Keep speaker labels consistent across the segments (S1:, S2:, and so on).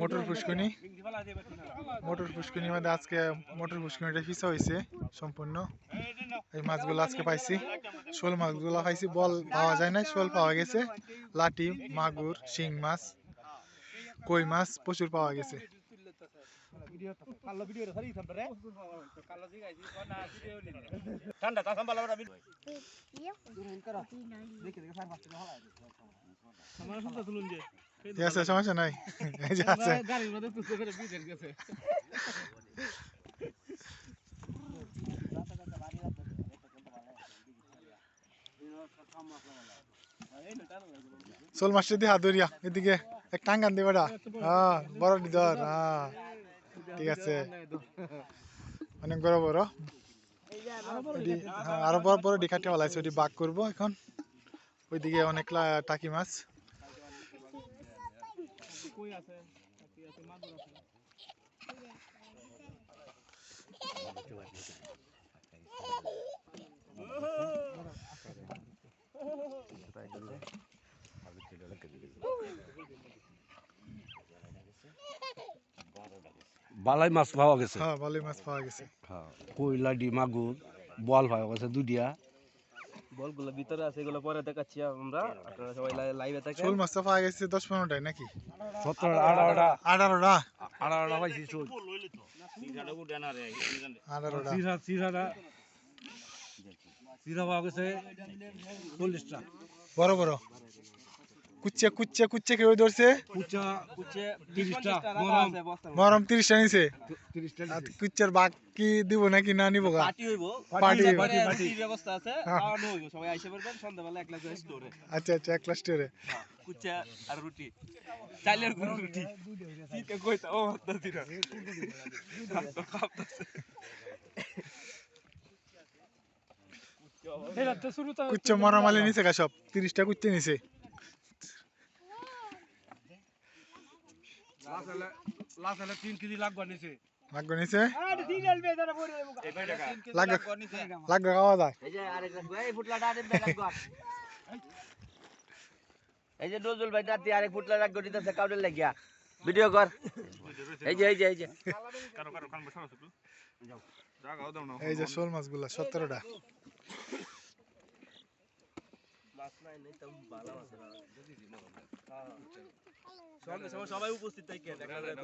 S1: Motor পুষ্কনি motor পুষ্কনির মধ্যে আজকে motor পুষ্কনিটা visa হয়েছে সম্পূর্ণ।
S2: এই
S1: মাছগুলো আজকে পাইছি। শোল মাছগুলো পাইছি। বল পাওয়া যায় না শোল পাওয়া গেছে। লাটি মাগুর শিং মাছ কই মাছ প্রচুর পাওয়া গেছে।
S2: ঠান্ডা বড়
S1: ঠিক আছে সমস্যা নাই। এই যে আছে।
S3: গাড়ির মধ্যে করে গেছে
S1: ধরিয়া এদিকে এক টাঙ্গান দিবে হ্যাঁ বড় ধর হ্যাঁ। ঠিক আছে। অনেক বড় বড়। এটি হ্যাঁ, আরও বড় বড় ডিকাটি বলাইছে ওটি বাক করব এখন। ওইদিকে অনেক লা- টাকি মাছ।
S3: কই আছে? কি আছে মাদুর আছে।
S4: বালাই মাছ পাওয়া গেছে।
S1: হ্যাঁ ভালোই মাছ পাওয়া গেছে।
S4: হ্যাঁ কইলাডি মাগুর বল পাওয়া গেছে দুডিয়া
S5: বলগুলো ভিতরে আছে এগুলো পরে দেখাচ্ছি আমরা। আপনারা সবাই লাইভে থাকেন।
S1: শোল মাছটা পাওয়া গেছে দশ পনেরোটাই নাকি?
S4: সতেরো আঠারোটা।
S1: আঠারোটা।
S4: আঠারোটা পাইছি চোল।
S2: ফুল লইলে তো সিগাটা উঠে না রে
S1: আঠারোটা।
S4: চিরা চিরাটা চিরা পাওয়া গেছে চল্লিশটা।
S1: বড় বড়। কুচ্ছে কুচ্ছে কুচ্ছে কেউ ধরছে?
S5: মরম।
S1: তিরিশটা নিছে? কুচ্ছের বাঘ কি দিব নাকি না নিব গা?
S5: পার্টি হইব।
S1: পার্টি হইবো।
S5: Party party. ব্যবস্থা আছে খাওয়ানো হইব। সবাই আইসা পড়বেন সন্ধ্যাবেলা এক লাখ স্টোরে
S1: আচ্ছা আচ্ছা এক
S5: আর রুটি। গুঁড়ো রুটি। কইতা ও দিরা
S3: শুরু তো
S1: কুচ্ছে মরমালি নিছে গা সব? তিরিশটা কুচ্ছে নিছে।
S4: লাস্ট হলে তিন কেজি লাগবে নিচে
S1: লাগবে লাগবে লাগবে খাওয়া যায়
S5: এই যে নজরুল ভাই দাঁতি আরেক ফুটলা রাখ গটিতেছে কাউডের লাগিয়া ভিডিও কর এই যে এই যে এই যে
S2: কারও কারও কান বসাও শুধু যাও জাগাও দাও না
S1: এই যে শোল মাছগুলা সতেরোটা
S5: সবাই উপস্থিত থাকে দেখা যায়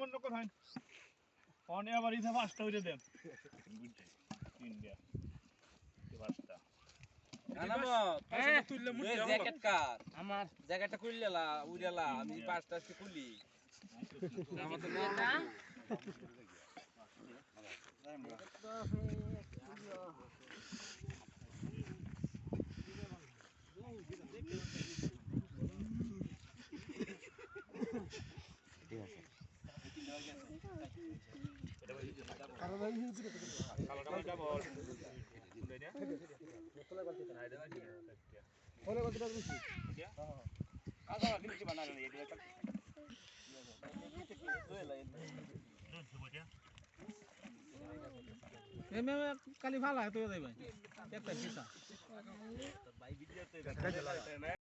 S2: মনে অনে আবার ইসা পাঁচটা দেন পাঁচটা
S5: আমার জ্যাকেটটা খুললেলা উড়েলা আমি পাঁচটা আজকে খুলি
S3: এমে কালি ভালো হয় তো যাই ভাই